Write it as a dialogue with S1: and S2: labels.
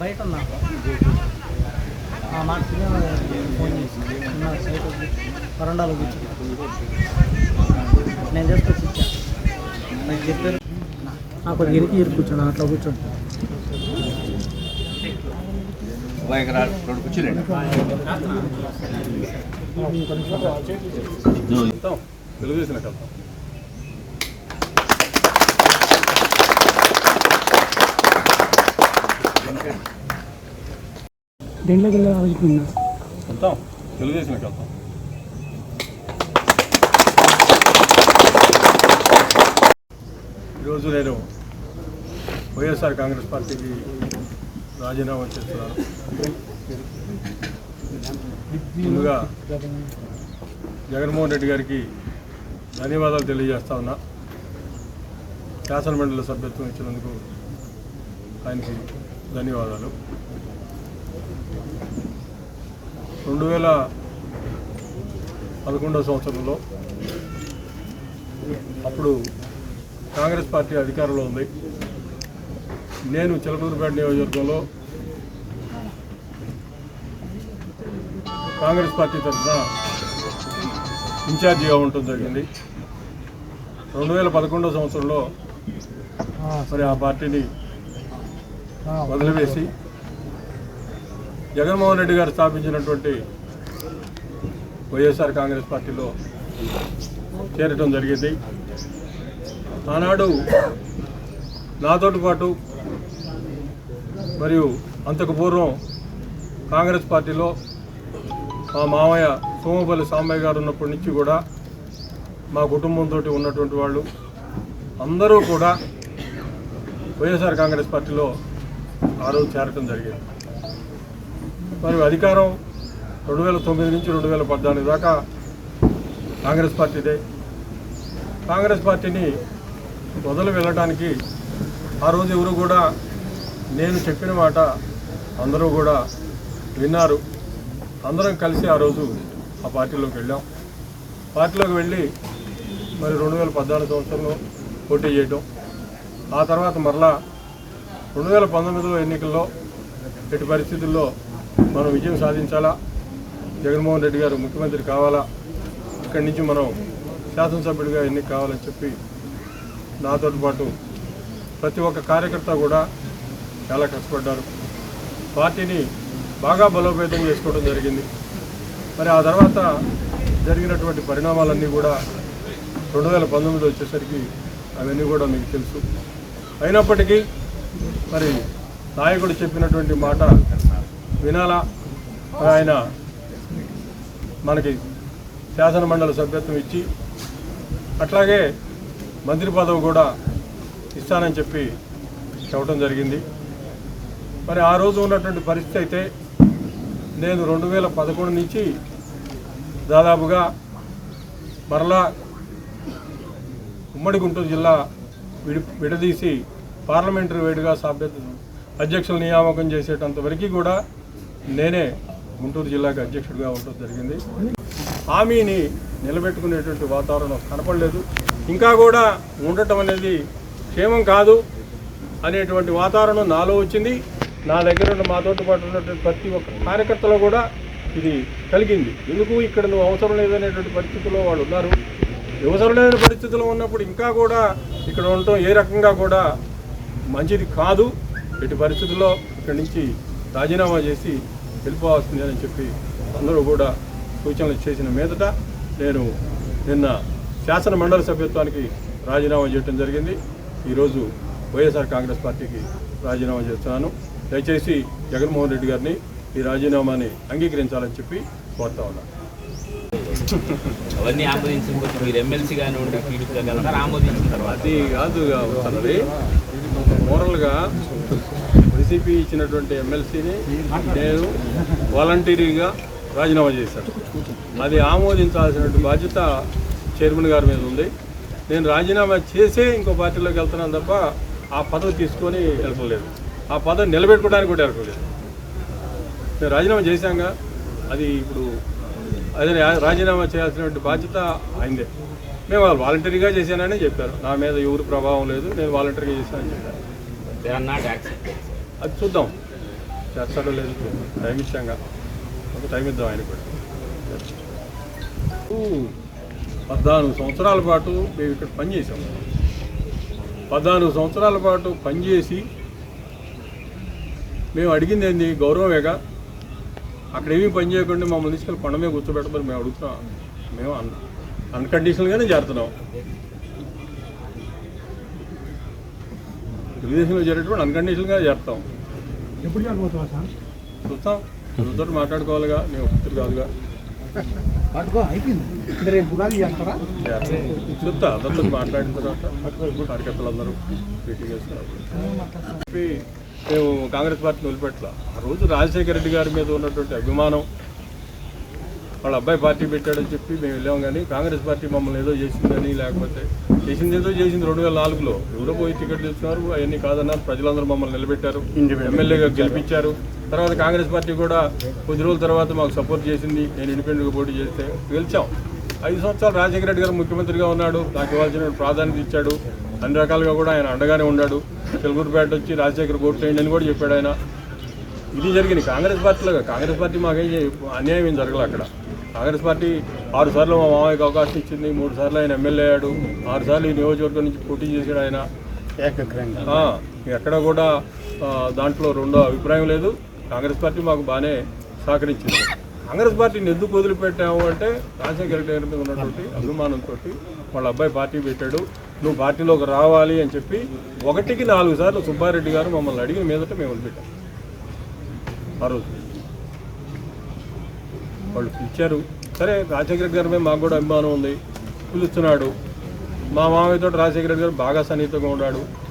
S1: బయట ఉన్నా ఆ మాట ఫోన్ చేసి ఉన్న సైట్ వరండాలో కూర్చుని నేను తీసుకొచ్చి ఇచ్చాను నాకు చెప్పారు. నాకు ఇరికి ఇరు కూర్చోండి అట్లా కూర్చోండి.
S2: తెలుగుదేశం
S1: దేంట్లోకి వెళ్ళి ఆలోచిస్తున్నా
S2: వెళ్తాం తెలుగుదేశంకి వెళ్తాం ఈరోజు నేను వైఎస్ఆర్ కాంగ్రెస్ పార్టీకి రాజీనామా చేస్తున్నాను. ముందుగా జగన్మోహన్ రెడ్డి గారికి ధన్యవాదాలు తెలియజేస్తా ఉన్నా. శాసనమండలి సభ్యత్వం ఇచ్చినందుకు ఆయనకి ధన్యవాదాలు. రెండు వేల పదకొండవ సంవత్సరంలో అప్పుడు కాంగ్రెస్ పార్టీ అధికారంలో ఉంది. నేను చిలకూరుపేట నియోజకవర్గంలో కాంగ్రెస్ పార్టీ తరఫున ఇన్ఛార్జిగా ఉండటం జరిగింది. రెండు వేల పదకొండవ సంవత్సరంలో మరి ఆ పార్టీని వదిలివేసి జగన్మోహన్ రెడ్డి గారు స్థాపించినటువంటి వైఎస్ఆర్ కాంగ్రెస్ పార్టీలో చేరటం జరిగింది. ఆనాడు నాతోటి పాటు మరియు అంతకు పూర్వం కాంగ్రెస్ పార్టీలో మా మామయ్య సోమపల్లి సాంబయ్య గారు ఉన్నప్పటి నుంచి కూడా మా కుటుంబంతో ఉన్నటువంటి వాళ్ళు అందరూ కూడా వైఎస్ఆర్ కాంగ్రెస్ పార్టీలో ఆ రోజు చేరటం జరిగింది. మరి అధికారం రెండు వేల తొమ్మిది నుంచి రెండు వేల పద్నాలుగు దాకా కాంగ్రెస్ పార్టీదే. కాంగ్రెస్ పార్టీని వదిలి వెళ్ళడానికి ఆ రోజు ఎవరు కూడా నేను చెప్పిన మాట అందరూ కూడా విన్నారు. అందరం కలిసి ఆ రోజు ఆ పార్టీలోకి వెళ్ళాం. పార్టీలోకి వెళ్ళి మరి రెండు వేల పద్నాలుగు సంవత్సరంలో పోటీ చేయటం. ఆ తర్వాత మరలా రెండు వేల పంతొమ్మిదిలో ఎన్నికల్లో ఎటు పరిస్థితుల్లో మనం విజయం సాధించాలా? జగన్మోహన్ రెడ్డి గారు ముఖ్యమంత్రి కావాలా? ఇక్కడి నుంచి మనం శాసనసభ్యుడిగా ఎన్నిక కావాలని చెప్పి నాతో పాటు ప్రతి ఒక్క కార్యకర్త కూడా చాలా కష్టపడ్డారు. పార్టీని బాగా బలోపేతం చేసుకోవడం జరిగింది. మరి ఆ తర్వాత జరిగినటువంటి పరిణామాలన్నీ కూడా రెండు వేల పంతొమ్మిది వచ్చేసరికి అవన్నీ కూడా మీకు తెలుసు. అయినప్పటికీ మరి నాయకుడు చెప్పినటువంటి మాట వినాలా? ఆయన మనకి శాసనమండలి సభ్యత్వం ఇచ్చి అట్లాగే మంత్రి పదవి కూడా ఇస్తానని చెప్పి చెప్పడం జరిగింది. మరి ఆ రోజు ఉన్నటువంటి పరిస్థితి అయితే నేను రెండు వేల పదకొండు నుంచి దాదాపుగా మరలా ఉమ్మడి గుంటూరు జిల్లా విడి విడదీసి పార్లమెంటరీ వేడిగా సభ్యత అధ్యక్షుల నియామకం చేసేటంత వరకు కూడా నేనే గుంటూరు జిల్లాకి అధ్యక్షుడిగా ఉండటం జరిగింది. హామీని నిలబెట్టుకునేటువంటి వాతావరణం కనపడలేదు. ఇంకా కూడా ఉండటం అనేది క్షేమం కాదు అనేటువంటి వాతావరణం నాలో వచ్చింది. నా దగ్గర ఉన్న మాతో పాటు ఉన్నటువంటి ప్రతి ఒక్క కార్యకర్తలో కూడా ఇది కలిగింది. ఎందుకు ఇక్కడ నువ్వు అవసరం లేదనేటువంటి పరిస్థితుల్లో వాళ్ళు ఉన్నారు. అవసరం లేని పరిస్థితుల్లో ఉన్నప్పుడు ఇంకా కూడా ఇక్కడ ఉండటం ఏ రకంగా కూడా మంచిది కాదు. ఎట్టి పరిస్థితుల్లో ఇక్కడి నుంచి రాజీనామా చేసి వెళ్ళిపోవాల్సింది అని చెప్పి అందరూ కూడా సూచనలు చేసిన మీదట నేను నిన్న శాసన మండలి సభ్యత్వానికి రాజీనామా చేయడం జరిగింది. ఈరోజు వైఎస్ఆర్ కాంగ్రెస్ పార్టీకి రాజీనామా చేస్తున్నాను. దయచేసి జగన్మోహన్ రెడ్డి గారిని ఈ రాజీనామాని అంగీకరించాలని చెప్పి కోరుతా ఉన్నాను
S3: అవన్నీ ఆమోదించకపోతే మీరు ఎమ్మెల్సీ గాని ఉండి గారు ఆమోదించిన తర్వాత.
S2: అది కాదు అవుతున్నది మోరల్గా వైసీపీ ఇచ్చినటువంటి ఎమ్మెల్సీని నేను వాలంటీరీగా రాజీనామా చేశాను. అది ఆమోదించాల్సినటువంటి బాధ్యత చైర్మన్ గారి మీద ఉంది. నేను రాజీనామా చేసే ఇంకో పార్టీలోకి వెళ్తున్నాను తప్ప ఆ పదవి తీసుకొని వెళ్ళలేదు ఆ పదవి నిలబెట్టుకోవడానికి కూడా వెళ్ళలేదు నేను రాజీనామా చేశాంగా. అది ఇప్పుడు అదే రాజీనామా చేయాల్సినటువంటి బాధ్యత అయిందే మేము వాళ్ళు వాలంటరీగా చేశానని చెప్పారు. నా మీద ఎవరు ప్రభావం లేదు నేను వాలంటరీగా చేశానని చెప్పాను అది చూద్దాం. చేస్తాడో లేదు. టైం ఇచ్చాంగా. ఒక టైం ఇద్దాం ఆయన కూడా. పద్నాలుగు సంవత్సరాల పాటు మేము ఇక్కడ పనిచేసాం పద్నాలుగు సంవత్సరాల పాటు పనిచేసి మేము అడిగింది ఏంది? గౌరవమేగా? అక్కడ ఏమీ పని చేయకుండా మమ్మల్ని తీసుకెళ్ళి కొండ మీద కూర్చోబెట్టమని మేము అడుగుతున్నాం. మేము అన్ అన్కండిషనల్గానే చేరుతున్నాం తెలుగుదేశంలో చేరేటప్పుడు అన్కండిషనల్గా చేస్తాం
S1: ఎప్పుడు సార్?
S2: చూస్తాం. అందరితో మాట్లాడుకోవాలిగా నేను కూతురు కాదుగా. చూస్తా. అందరితో మాట్లాడిన తర్వాత కార్యకర్తలు అందరూ మీటింగ్ చేస్తారు. మేము కాంగ్రెస్ పార్టీని వదిలిపెట్టలా. ఆ రోజు రాజశేఖర రెడ్డి గారి మీద ఉన్నటువంటి అభిమానం వాళ్ళ అబ్బాయి పార్టీ పెట్టాడని చెప్పి మేము వెళ్ళాం కానీ కాంగ్రెస్ పార్టీ మమ్మల్ని ఏదో చేసిందని లేకపోతే చేసింది ఏదో చేసింది రెండు వేల నాలుగులో. ఎవరో పోయి టికెట్ తెచ్చుకున్నారు అవన్నీ కాదన్నారు. ప్రజలందరూ మమ్మల్ని నిలబెట్టారు ఎమ్మెల్యేగా గెలిపించారు. తర్వాత కాంగ్రెస్ పార్టీ కూడా కొద్ది రోజుల తర్వాత మాకు సపోర్ట్ చేసింది. నేను ఇండిపెండెంట్గా పోటీ చేస్తే గెలిచాం. ఐదు సంవత్సరాలు రాజశేఖర రెడ్డి గారు ముఖ్యమంత్రిగా ఉన్నాడు. నాకు ఇవ్వాల్సిన ప్రాధాన్యత ఇచ్చాడు. అన్ని రకాలుగా కూడా ఆయన అండగానే ఉన్నాడు. తెలుగుపేట వచ్చి రాజశేఖర్ ఓట్లు వేయండి అని కూడా చెప్పాడు ఆయన. ఇది జరిగింది. కాంగ్రెస్ పార్టీలో కాంగ్రెస్ పార్టీ మాకేం అన్యాయం ఏం జరగలేదు అక్కడ. కాంగ్రెస్ పార్టీ ఆరు సార్లు మా మామయ్యకి అవకాశం ఇచ్చింది మూడు సార్లు ఆయన ఎమ్మెల్యే అయ్యాడు ఆరు సార్లు ఈ నియోజకవర్గం నుంచి పోటీ చేశాడు ఆయన. ఎక్కడ కూడా దాంట్లో రెండో అభిప్రాయం లేదు. కాంగ్రెస్ పార్టీ మాకు బాగానే సహకరించింది. కాంగ్రెస్ పార్టీని ఎందుకు వదిలిపెట్టాము అంటే రాజశేఖర రెడ్డి మీద ఉన్నటువంటి అభిమానంతో వాళ్ళ అబ్బాయి పార్టీ పెట్టాడు. నువ్వు పార్టీలోకి రావాలి అని చెప్పి ఒకటికి నాలుగు సార్లు సుబ్బారెడ్డి గారు మమ్మల్ని అడిగిన మీదట మేము వదిలిపెట్టాం. ఆ రోజు. వాళ్ళు పిలిచారు. సరే రాజశేఖర గారి మీద మాకు కూడా అభిమానం ఉంది. పిలుస్తున్నాడు. మా మామయ్యతో రాజశేఖర గారు బాగా సన్నిహితంగా ఉన్నాడు.